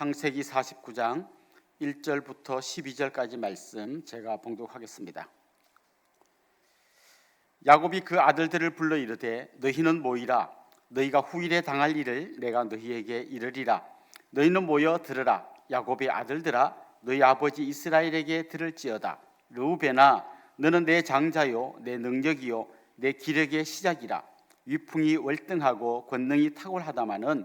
창세기 49장 1절부터 12절까지 말씀 제가 봉독하겠습니다. 야곱이 그 아들들을 불러 이르되 너희는 모이라. 너희가 후일에 당할 일을 내가 너희에게 이르리라. 너희는 모여 들으라. 야곱의 아들들아 너희 아버지 이스라엘에게 들을지어다. 르우베나 너는 내 장자요 내 능력이요 내 기력의 시작이라. 위풍이 월등하고 권능이 탁월하다마는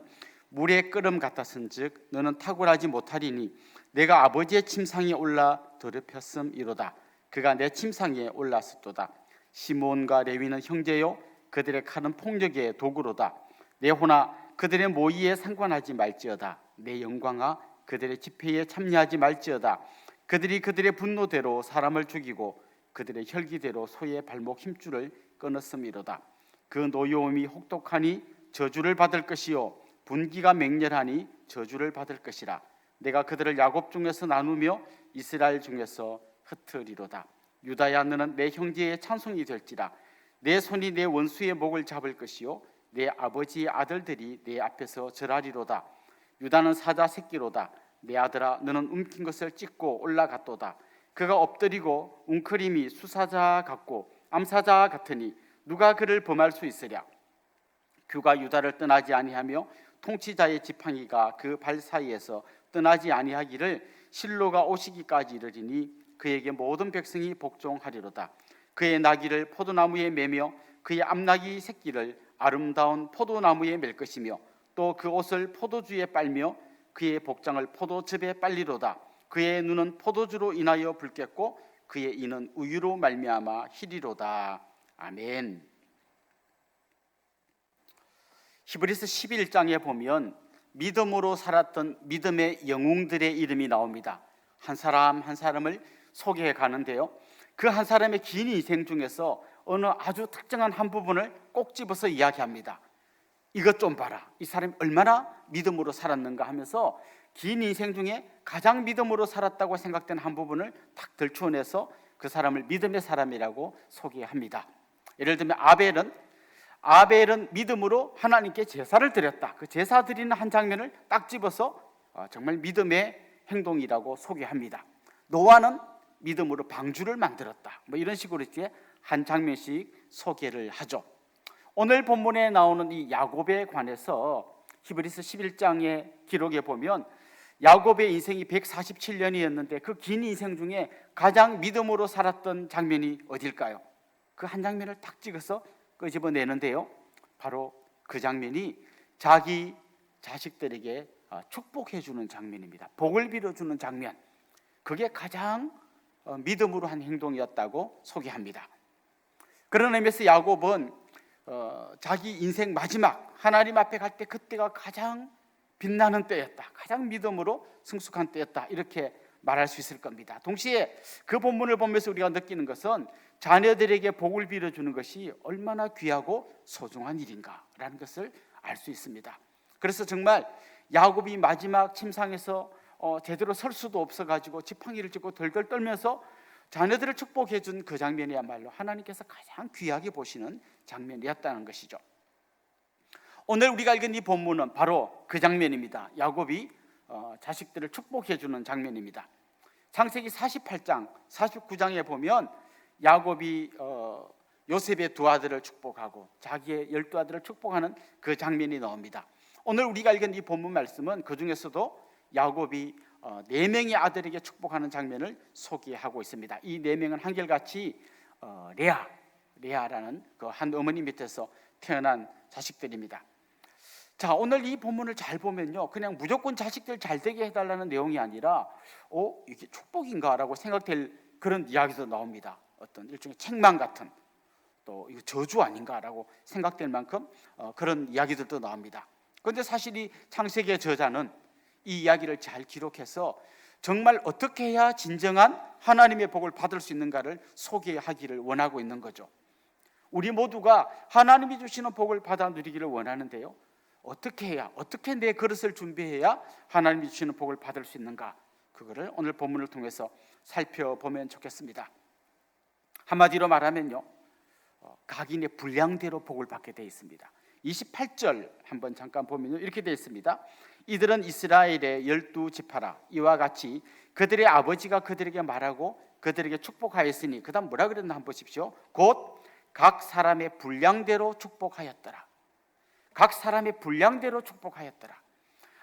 물의 끓음 같았은즉 너는 탁월하지 못하리니 내가 아버지의 침상에 올라 더럽혔음이로다. 그가 내 침상에 올랐었도다. 시몬과 레위는 형제요 그들의 칼은 폭력의 도구로다. 내 호나 그들의 모의에 상관하지 말지어다. 내 영광아 그들의 집회에 참여하지 말지어다. 그들이 그들의 분노대로 사람을 죽이고 그들의 혈기대로 소의 발목 힘줄을 끊었음이로다. 그 노여움이 혹독하니 저주를 받을 것이요 분기가 맹렬하니 저주를 받을 것이라. 내가 그들을 야곱 중에서 나누며 이스라엘 중에서 흩으리로다. 유다야 너는 내 형제의 찬송이 될지라. 내 손이 내 원수의 목을 잡을 것이요. 내 아버지의 아들들이 내 앞에서 절하리로다. 유다는 사자 새끼로다. 내 아들아 너는 움킨 것을 찢고 올라갔도다. 그가 엎드리고 웅크림이 수사자 같고 암사자 같으니 누가 그를 범할 수 있으랴? 규가 유다를 떠나지 아니하며 통치자의 지팡이가 그 발 사이에서 떠나지 아니하기를 실로가 오시기까지 이르리니 그에게 모든 백성이 복종하리로다. 그의 나귀를 포도나무에 매며 그의 암나귀 새끼를 아름다운 포도나무에 맬 것이며 또 그 옷을 포도주에 빨며 그의 복장을 포도즙에 빨리로다. 그의 눈은 포도주로 인하여 붉겠고 그의 이는 우유로 말미암아 희리로다. 아멘. 히브리서 11장에 보면 믿음으로 살았던 믿음의 영웅들의 이름이 나옵니다. 한 사람 한 사람을 소개해 가는데요. 그 한 사람의 긴 인생 중에서 어느 아주 특정한 한 부분을 꼭 집어서 이야기합니다. 이것 좀 봐라. 이 사람이 얼마나 믿음으로 살았는가 하면서 긴 인생 중에 가장 믿음으로 살았다고 생각된 한 부분을 딱 들추어내서 그 사람을 믿음의 사람이라고 소개합니다. 예를 들면 아벨은 아벨은 믿음으로 하나님께 제사를 드렸다. 그 제사 드리는 한 장면을 딱 집어서 어, 정말 믿음의 행동이라고 소개합니다. 노아는 믿음으로 방주를 만들었다. 뭐 이런 식으로 이제 한 장면씩 소개를 하죠. 오늘 본문에 나오는 이 야곱에 관해서 히브리서 11장의 기록에 보면 야곱의 인생이 147년이었는데 그 긴 인생 중에 가장 믿음으로 살았던 장면이 어딜까요? 그 한 장면을 딱 찍어서 끄집어내는데요. 바로 그 장면이 자기 자식들에게 어, 축복해 주는 장면입니다. 복을 빌어 주는 장면. 그게 가장 어, 믿음으로 한 행동이었다고 소개합니다. 그런 의미에서 야곱은 어, 자기 인생 마지막 하나님 앞에 갈 때 그때가 가장 빛나는 때였다. 가장 믿음으로 성숙한 때였다. 이렇게 말할 수 있을 겁니다. 동시에 그 본문을 보면서 우리가 느끼는 것은 자녀들에게 복을 빌어주는 것이 얼마나 귀하고 소중한 일인가라는 것을 알 수 있습니다. 그래서 정말 야곱이 마지막 침상에서 어, 제대로 설 수도 없어가지고 지팡이를 짚고 덜덜 떨면서 자녀들을 축복해 준 그 장면이야말로 하나님께서 가장 귀하게 보시는 장면이었다는 것이죠. 오늘 우리가 읽은 이 본문은 바로 그 장면입니다. 야곱이 어, 자식들을 축복해 주는 장면입니다. 창세기 48장, 49장에 보면 야곱이 어, 요셉의 두 아들을 축복하고 자기의 열두 아들을 축복하는 그 장면이 나옵니다. 오늘 우리가 읽은 이 본문 말씀은 그 중에서도 야곱이 어, 네 명의 아들에게 축복하는 장면을 소개하고 있습니다. 이 네 명은 한결같이 어, 레아, 레아라는 그 한 어머니 밑에서 태어난 자식들입니다. 자, 오늘 이 본문을 잘 보면요. 그냥 무조건 자식들 잘 되게 해달라는 내용이 아니라, 어, 이게 축복인가 라고 생각될 그런 이야기도 나옵니다. 어떤 일종의 책망 같은, 또 이거 저주 아닌가라고 생각될 만큼 어, 그런 이야기들도 나옵니다. 그런데 사실 이 창세기의 저자는 이 이야기를 잘 기록해서 정말 어떻게 해야 진정한 하나님의 복을 받을 수 있는가를 소개하기를 원하고 있는 거죠. 우리 모두가 하나님이 주시는 복을 받아 누리기를 원하는데요. 어떻게 해야 어떻게 내 그릇을 준비해야 하나님이 주시는 복을 받을 수 있는가? 그거를 오늘 본문을 통해서 살펴보면 좋겠습니다. 한마디로 말하면요. 어, 각인의 분량대로 복을 받게 되어 있습니다. 28절 한번 잠깐 보면요. 이렇게 되어 있습니다. 이들은 이스라엘의 열두 지파라 이와 같이 그들의 아버지가 그들에게 말하고 그들에게 축복하였으니 그다음 뭐라 그랬나 한번 보십시오. 곧 각 사람의 분량대로 축복하였더라. 각 사람의 분량대로 축복하였더라.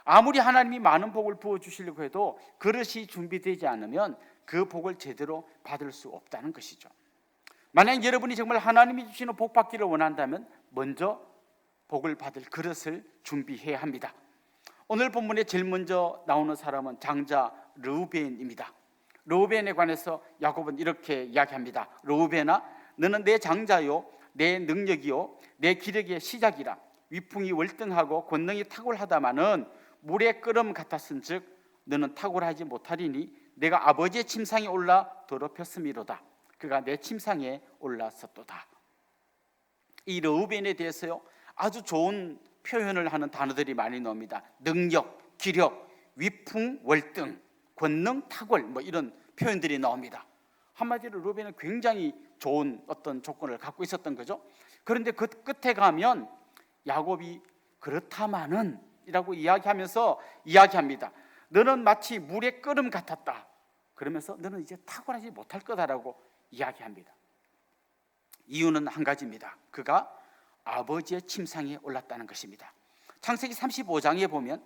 아무리 하나님이 많은 복을 부어 주시려고 해도 그릇이 준비되지 않으면 그 복을 제대로 받을 수 없다는 것이죠. 만약 여러분이 정말 하나님이 주시는 복 받기를 원한다면 먼저 복을 받을 그릇을 준비해야 합니다. 오늘 본문에 제일 먼저 나오는 사람은 장자 르우벤입니다. 르우벤에 관해서 야곱은 이렇게 이야기합니다. 르우벤아 너는 내 장자요 내 능력이요 내 기력의 시작이라 위풍이 월등하고 권능이 탁월하다마는 물의 끓음 같았은즉 너는 탁월하지 못하리니 내가 아버지의 침상에 올라 더럽혔음이로다 그가 내 침상에 올랐었도다 이 르우벤에 대해서요 아주 좋은 표현을 하는 단어들이 많이 나옵니다 능력, 기력, 위풍, 월등, 권능, 탁월 뭐 이런 표현들이 나옵니다 한마디로 르우벤은 굉장히 좋은 어떤 조건을 갖고 있었던 거죠. 그런데 그 끝에 가면 야곱이 그렇다마는 이라고 이야기하면서 이야기합니다. 너는 마치 물의 끓음 같았다. 그러면서 너는 이제 탁월하지 못할 거다라고 이야기합니다. 이유는 한 가지입니다. 그가 아버지의 침상에 올랐다는 것입니다. 창세기 35장에 보면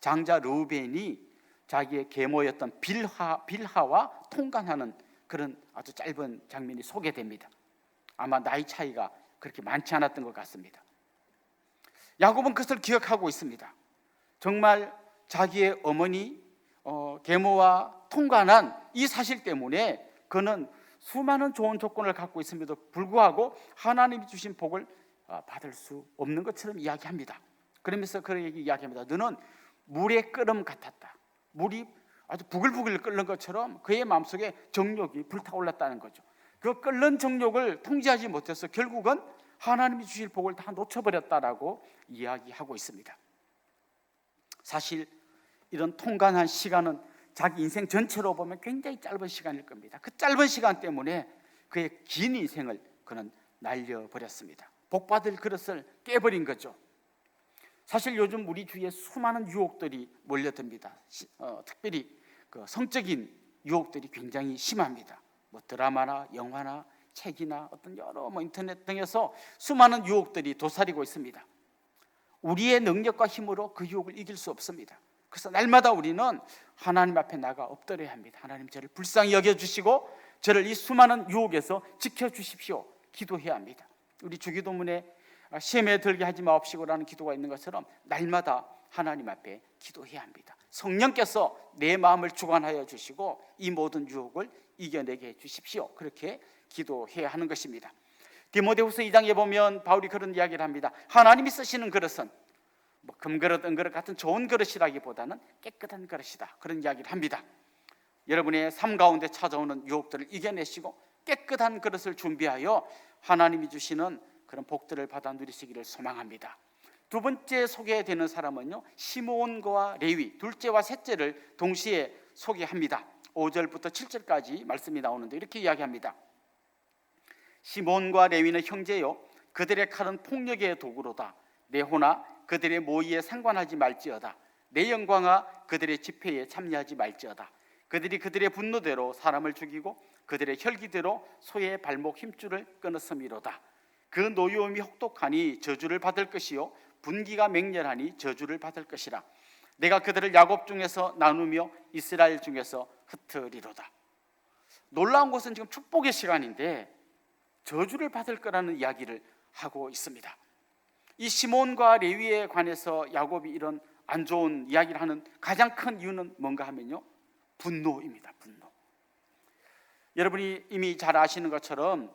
장자 르우벤이 자기의 계모였던 빌하 빌하와 통관하는 그런 아주 짧은 장면이 소개됩니다. 아마 나이 차이가 그렇게 많지 않았던 것 같습니다. 야곱은 그것을 기억하고 있습니다. 정말 자기의 어머니 어, 계모와 통관한 이 사실 때문에 그는 수많은 좋은 조건을 갖고 있음에도 불구하고 하나님이 주신 복을 어, 받을 수 없는 것처럼 이야기합니다. 그러면서 그에게 이야기합니다. 너는 물의 끓음 같았다. 물이 아주 부글부글 끓는 것처럼 그의 마음속에 정욕이 불타올랐다는 거죠. 그 끓는 정욕을 통제하지 못해서 결국은 하나님이 주실 복을 다 놓쳐버렸다라고 이야기하고 있습니다. 사실 이런 통관한 시간은 자기 인생 전체로 보면 굉장히 짧은 시간일 겁니다. 그 짧은 시간 때문에 그의 긴 인생을 그는 날려버렸습니다. 복받을 그릇을 깨버린 거죠. 사실 요즘 우리 주위에 수많은 유혹들이 몰려듭니다. 어, 특별히 그 성적인 유혹들이 굉장히 심합니다. 뭐 드라마나 영화나 책이나 어떤 여러 뭐 인터넷 등에서 수많은 유혹들이 도사리고 있습니다. 우리의 능력과 힘으로 그 유혹을 이길 수 없습니다. 그래서 날마다 우리는 하나님 앞에 나가 엎드려야 합니다. 하나님 저를 불쌍히 여겨 주시고 저를 이 수많은 유혹에서 지켜 주십시오. 기도해야 합니다. 우리 주기도문에 시험에 들게 하지 마옵시고라는 기도가 있는 것처럼 날마다 하나님 앞에 기도해야 합니다. 성령께서 내 마음을 주관하여 주시고 이 모든 유혹을 이겨내게 해 주십시오. 그렇게 기도해야 하는 것입니다. 디모데후서 2장에 보면 바울이 그런 이야기를 합니다. 하나님이 쓰시는 그릇은 뭐 금그릇, 은그릇 같은 좋은 그릇이라기보다는 깨끗한 그릇이다. 그런 이야기를 합니다. 여러분의 삶 가운데 찾아오는 유혹들을 이겨내시고 깨끗한 그릇을 준비하여 하나님이 주시는 그런 복들을 받아 누리시기를 소망합니다. 두 번째 소개되는 사람은요 시몬과 레위 둘째와 셋째를 동시에 소개합니다. 5절부터 7절까지 말씀이 나오는데 이렇게 이야기합니다. 시몬과 레위는 형제요 그들의 칼은 폭력의 도구로다. 내 호나 그들의 모의에 상관하지 말지어다. 내 영광아 그들의 집회에 참여하지 말지어다. 그들이 그들의 분노대로 사람을 죽이고 그들의 혈기대로 소의 발목 힘줄을 끊었음이로다. 그 노여움이 혹독하니 저주를 받을 것이요 분기가 맹렬하니 저주를 받을 것이라. 내가 그들을 야곱 중에서 나누며 이스라엘 중에서 흩으리로다. 놀라운 것은 지금 축복의 시간인데 저주를 받을 거라는 이야기를 하고 있습니다. 이 시몬과 레위에 관해서 야곱이 이런 안 좋은 이야기를 하는 가장 큰 이유는 뭔가 하면요. 분노입니다. 분노. 여러분이 이미 잘 아시는 것처럼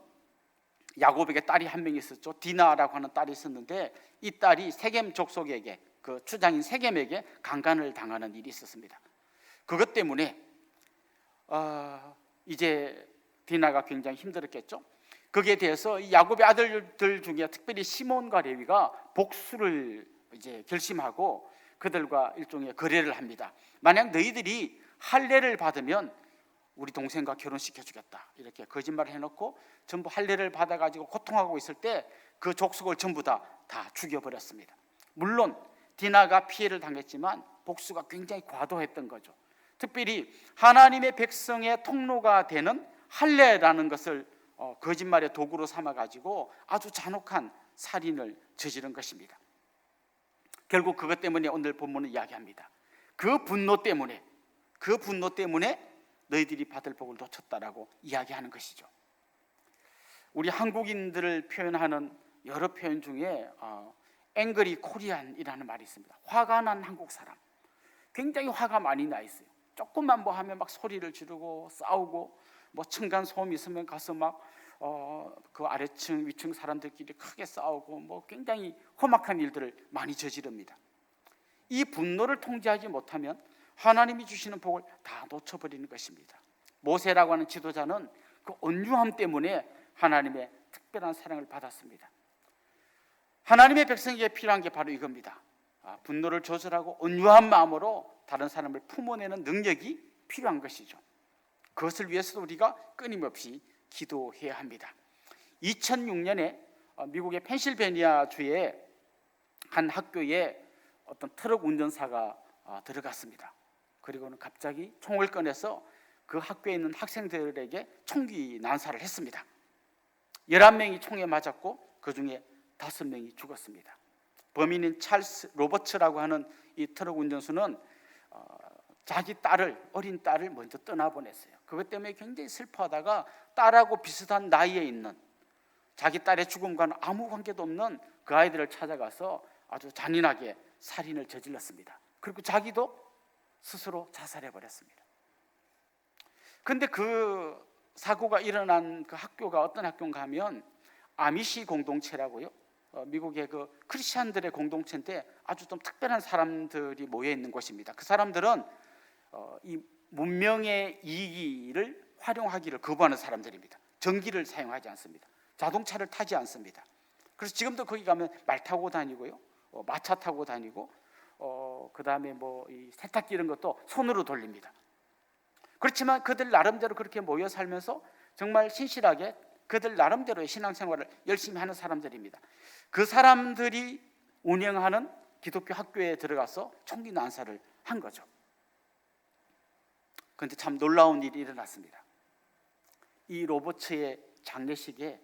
야곱에게 딸이 한 명 있었죠. 디나라고 하는 딸이 있었는데 이 딸이 세겜 족속에게 그 추장인 세겜에게 강간을 당하는 일이 있었습니다. 그것 때문에 어, 이제 디나가 굉장히 힘들었겠죠. 거기에 대해서 이 야곱의 아들들 중에 특별히 시몬과 레위가 복수를 이제 결심하고 그들과 일종의 거래를 합니다. 만약 너희들이 할례를 받으면 우리 동생과 결혼시켜 주겠다. 이렇게 거짓말을 해놓고 전부 할례를 받아가지고 고통하고 있을 때 그 족속을 전부 다, 다 죽여버렸습니다. 물론 디나가 피해를 당했지만 복수가 굉장히 과도했던 거죠. 특별히 하나님의 백성의 통로가 되는 할례라는 것을 어, 거짓말의 도구로 삼아 가지고 아주 잔혹한 살인을 저지른 것입니다. 결국 그것 때문에 오늘 본문은 이야기합니다. 그 분노 때문에 그 분노 때문에 너희들이 받을 복을 놓쳤다라고 이야기하는 것이죠. 우리 한국인들을 표현하는 여러 표현 중에 어, 앵그리 코리안이라는 말이 있습니다. 화가 난 한국 사람. 굉장히 화가 많이 나 있어요. 조금만 뭐 하면 막 소리를 지르고 싸우고 뭐 층간 소음 있으면 가서 막 어, 그 아래층 위층 사람들끼리 크게 싸우고 뭐 굉장히 험악한 일들을 많이 저지릅니다. 이 분노를 통제하지 못하면 하나님이 주시는 복을 다 놓쳐버리는 것입니다. 모세라고 하는 지도자는 그 온유함 때문에 하나님의 특별한 사랑을 받았습니다. 하나님의 백성에게 필요한 게 바로 이겁니다. 아, 분노를 조절하고 온유한 마음으로 다른 사람을 품어내는 능력이 필요한 것이죠. 그것을 위해서도 우리가 끊임없이 기도해야 합니다. 2006년에 어, 미국의 펜실베니아 주의 한 학교에 어떤 트럭 운전사가 어, 들어갔습니다. 그리고는 갑자기 총을 꺼내서 그 학교에 있는 학생들에게 총기 난사를 했습니다. 11명이 총에 맞았고 그 중에 5명이 죽었습니다. 범인인 찰스 로버츠라고 하는 이 트럭 운전수는 어, 자기 딸을 어린 딸을 먼저 떠나보냈어요. 그것 때문에 굉장히 슬퍼하다가 딸하고 비슷한 나이에 있는 자기 딸의 죽음과는 아무 관계도 없는 그 아이들을 찾아가서 아주 잔인하게 살인을 저질렀습니다. 그리고 자기도 스스로 자살해 버렸습니다. 근데 그 사고가 일어난 그 학교가 어떤 학교인가 하면 아미시 공동체라고요. 어, 미국의 그 크리스천들의 공동체인데 아주 좀 특별한 사람들이 모여 있는 곳입니다. 그 사람들은 어, 이 문명의 이기를 활용하기를 거부하는 사람들입니다. 전기를 사용하지 않습니다. 자동차를 타지 않습니다. 그래서 지금도 거기 가면 말 타고 다니고요, 어, 마차 타고 다니고, 어, 그 다음에 뭐이 세탁기 이런 것도 손으로 돌립니다. 그렇지만 그들 나름대로 그렇게 모여 살면서 정말 신실하게 그들 나름대로의 신앙생활을 열심히 하는 사람들입니다. 그 사람들이 운영하는 기독교 학교에 들어가서 총기 난사를 한 거죠. 그런데 참 놀라운 일이 일어났습니다. 이 로버츠의 장례식에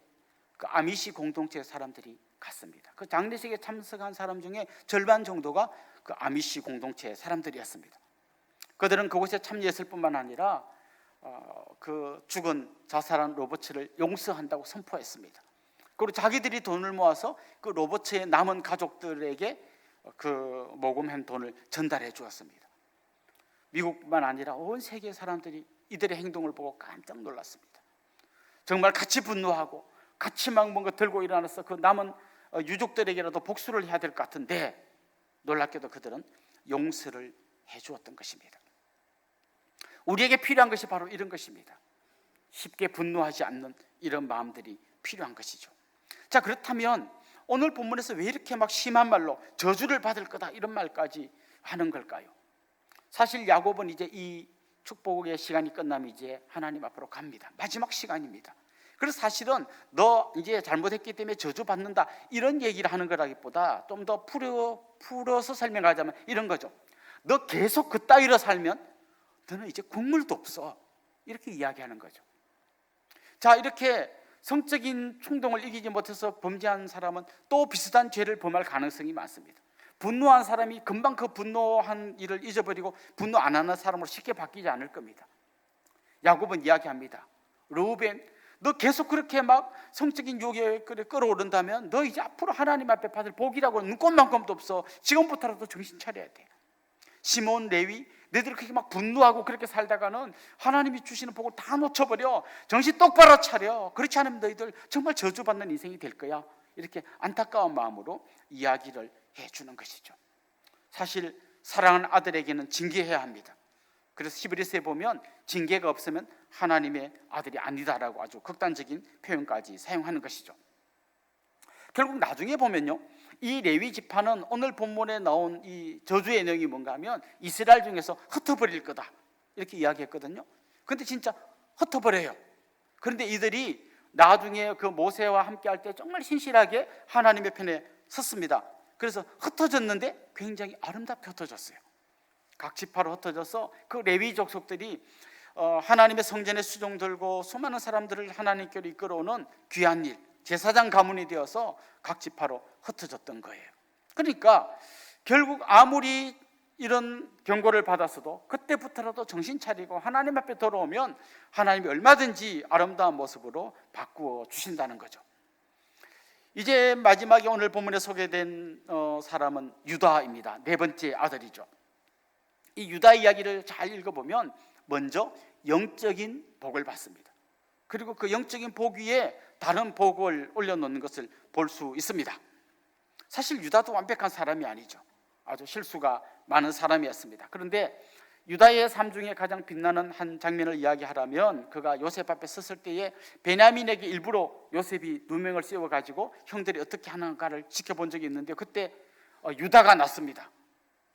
그 아미시 공동체 사람들이 갔습니다. 그 장례식에 참석한 사람 중에 절반 정도가 그 아미시 공동체 사람들이었습니다. 그들은 그곳에 참여했을 뿐만 아니라 어, 그 죽은 자살한 로버츠를 용서한다고 선포했습니다. 그리고 자기들이 돈을 모아서 그 로버츠의 남은 가족들에게 그 모금한 돈을 전달해 주었습니다. 미국뿐만 아니라 온 세계 사람들이 이들의 행동을 보고 깜짝 놀랐습니다. 정말 같이 분노하고 같이 막 뭔가 들고 일어나서 그 남은 어, 유족들에게라도 복수를 해야 될 것 같은데 놀랍게도 그들은 용서를 해 주었던 것입니다. 우리에게 필요한 것이 바로 이런 것입니다. 쉽게 분노하지 않는 이런 마음들이 필요한 것이죠. 자, 그렇다면 오늘 본문에서 왜 이렇게 막 심한 말로 저주를 받을 거다 이런 말까지 하는 걸까요? 사실 야곱은 이제 이 축복의 시간이 끝나면 이제 하나님 앞으로 갑니다. 마지막 시간입니다. 그래서 사실은 너 이제 잘못했기 때문에 저주받는다 이런 얘기를 하는 거라기보다 좀 더 풀어, 풀어서 설명하자면 이런 거죠. 너 계속 그 따위로 살면 너는 이제 국물도 없어. 이렇게 이야기하는 거죠. 자, 이렇게 성적인 충동을 이기지 못해서 범죄한 사람은 또 비슷한 죄를 범할 가능성이 많습니다. 분노한 사람이 금방 그 분노한 일을 잊어버리고 분노 안 하는 사람으로 쉽게 바뀌지 않을 겁니다. 야곱은 이야기합니다. 루벤, 너 계속 그렇게 막 성적인 유혹에 끌어오른다면 너 이제 앞으로 하나님 앞에 받을 복이라고 눈꽃만큼도 없어. 지금부터라도 정신 차려야 돼. 시몬 레위, 너희들 그렇게 막 분노하고 그렇게 살다가는 하나님이 주시는 복을 다 놓쳐버려. 정신 똑바로 차려. 그렇지 않으면 너희들 정말 저주받는 인생이 될 거야. 이렇게 안타까운 마음으로 이야기를 해주는 것이죠. 사실 사랑하는 아들에게는 징계해야 합니다. 그래서 히브리서에 보면 징계가 없으면 하나님의 아들이 아니다라고 아주 극단적인 표현까지 사용하는 것이죠. 결국 나중에 보면요. 이 레위 지파는 오늘 본문에 나온 이 저주의 내용이 뭔가 하면 이스라엘 중에서 흩어버릴 거다. 이렇게 이야기했거든요. 근데 진짜 흩어버려요. 그런데 이들이 나중에 그 모세와 함께 할 때 정말 신실하게 하나님의 편에 섰습니다. 그래서 흩어졌는데 굉장히 아름답게 흩어졌어요. 각 지파로 흩어져서 그 레위 족속들이 어, 하나님의 성전에 수종 들고 수많은 사람들을 하나님께로 이끌어오는 귀한 일, 제사장 가문이 되어서 각 지파로 흩어졌던 거예요. 그러니까 결국 아무리 이런 경고를 받았어도 그때부터라도 정신 차리고 하나님 앞에 돌아오면 하나님이 얼마든지 아름다운 모습으로 바꾸어 주신다는 거죠. 이제 마지막에 오늘 본문에 소개된 어, 사람은 유다입니다. 네 번째 아들이죠. 이 유다 이야기를 잘 읽어보면 먼저 영적인 복을 받습니다. 그리고 그 영적인 복 위에 다른 복을 올려놓는 것을 볼 수 있습니다. 사실 유다도 완벽한 사람이 아니죠. 아주 실수가 많은 사람이었습니다. 그런데 유다의 삶 중에 가장 빛나는 한 장면을 이야기하라면 그가 요셉 앞에 섰을 때에 베냐민에게 일부러 요셉이 누명을 씌워 가지고 형들이 어떻게 하는가를 지켜본 적이 있는데 그때 어, 유다가 났습니다.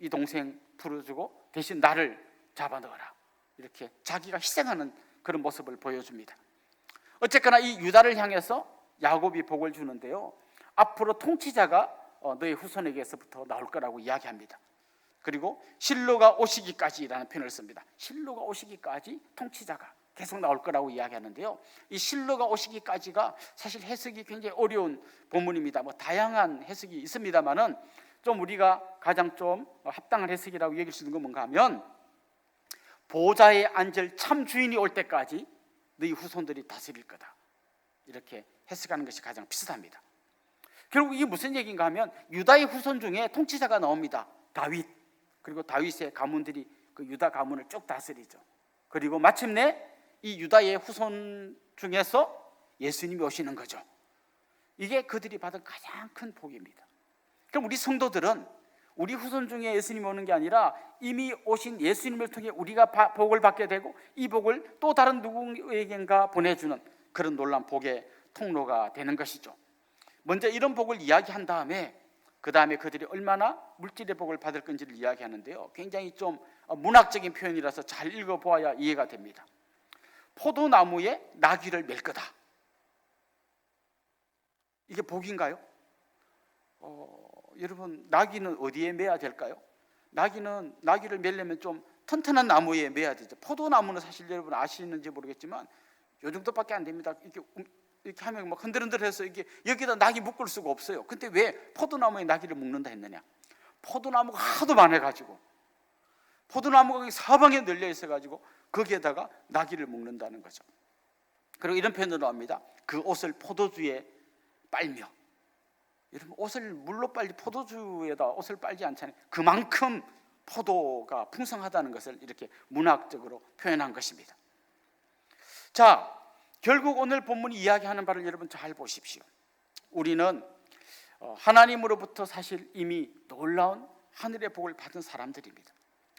이 동생 풀어주고 대신 나를 잡아 넣어라. 이렇게 자기가 희생하는 그런 모습을 보여줍니다. 어쨌거나 이 유다를 향해서 야곱이 복을 주는데요. 앞으로 통치자가 어, 너의 후손에게서부터 나올 거라고 이야기합니다. 그리고 실로가 오시기까지라는 표현을 씁니다. 실로가 오시기까지 통치자가 계속 나올 거라고 이야기하는데요. 이 실로가 오시기까지가 사실 해석이 굉장히 어려운 본문입니다. 뭐 다양한 해석이 있습니다만은 좀 우리가 가장 좀 합당한 해석이라고 얘기할 수 있는 건 뭔가 하면 보좌에 앉을 참 주인이 올 때까지 너희 후손들이 다스릴 거다. 이렇게 해석하는 것이 가장 비슷합니다. 결국 이게 무슨 얘기인가 하면 유다의 후손 중에 통치자가 나옵니다. 다윗. 그리고 다윗의 가문들이 그 유다 가문을 쭉 다스리죠. 그리고 마침내 이 유다의 후손 중에서 예수님이 오시는 거죠. 이게 그들이 받은 가장 큰 복입니다. 그럼 우리 성도들은 우리 후손 중에 예수님이 오는 게 아니라 이미 오신 예수님을 통해 우리가 바- 복을 받게 되고 이 복을 또 다른 누구에겐가 보내주는 그런 놀란 복의 통로가 되는 것이죠. 먼저 이런 복을 이야기한 다음에 그 다음에 그들이 얼마나 물질의 복을 받을 건지를 이야기하는데요. 굉장히 좀 문학적인 표현이라서 잘 읽어보아야 이해가 됩니다. 포도나무에 나귀를 맬 거다. 이게 복인가요? 어, 여러분 나귀는 어디에 매야 될까요? 나귀는 나귀를 매려면 좀 튼튼한 나무에 매야 되죠. 포도나무는 사실 여러분 아시는지 모르겠지만 요 정도밖에 안 됩니다. 이렇게 음- 이렇게 하면 막 흔들흔들해서 이게 여기다 낙이 묶을 수가 없어요. 근데 왜 포도나무에 낙이를 묶는다 했느냐? 포도나무가 하도 많아가지고 포도나무가 사방에 널려 있어가지고 거기에다가 나귀를 묶는다는 거죠. 그리고 이런 표현으로 합니다. 그 옷을 포도주에 빨며 여러분 옷을 물로 빨리 포도주에다 옷을 빨지 않잖아요. 그만큼 포도가 풍성하다는 것을 이렇게 문학적으로 표현한 것입니다. 자, 결국 오늘 본문이 이야기하는 바를 여러분 잘 보십시오. 우리는 어, 하나님으로부터 사실 이미 놀라운 하늘의 복을 받은 사람들입니다.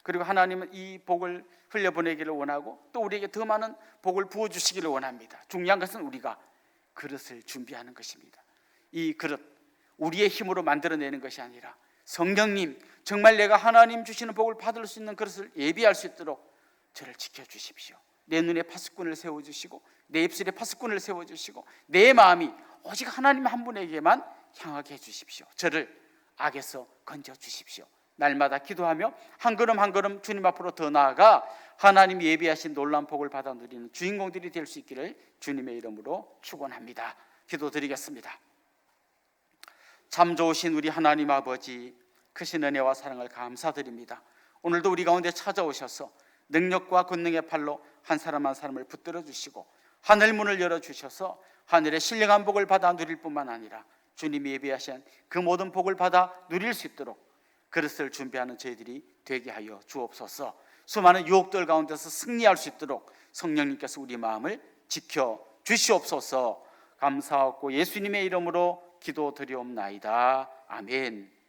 그리고 하나님은 이 복을 흘려보내기를 원하고 또 우리에게 더 많은 복을 부어주시기를 원합니다. 중요한 것은 우리가 그릇을 준비하는 것입니다. 이 그릇, 우리의 힘으로 만들어내는 것이 아니라 성령님, 정말 내가 하나님 주시는 복을 받을 수 있는 그릇을 예비할 수 있도록 저를 지켜주십시오. 내 눈에 파수꾼을 세워주시고 내 입술에 파수꾼을 세워주시고 내 마음이 오직 하나님 한 분에게만 향하게 해주십시오. 저를 악에서 건져 주십시오. 날마다 기도하며 한 걸음 한 걸음 주님 앞으로 더 나아가 하나님 예비하신 놀라운 복을 받아 누리는 주인공들이 될 수 있기를 주님의 이름으로 축원합니다. 기도드리겠습니다. 참 좋으신 우리 하나님 아버지 크신 은혜와 사랑을 감사드립니다. 오늘도 우리 가운데 찾아오셔서 능력과 권능의 팔로 한 사람 한 사람을 붙들어 주시고 하늘 문을 열어 주셔서 하늘의 신령한 복을 받아 누릴 뿐만 아니라 주님이 예비하신 그 모든 복을 받아 누릴 수 있도록 그릇을 준비하는 저희들이 되게 하여 주옵소서. 수많은 유혹들 가운데서 승리할 수 있도록 성령님께서 우리 마음을 지켜 주시옵소서. 감사하고 예수님의 이름으로 기도드리옵나이다. 아멘.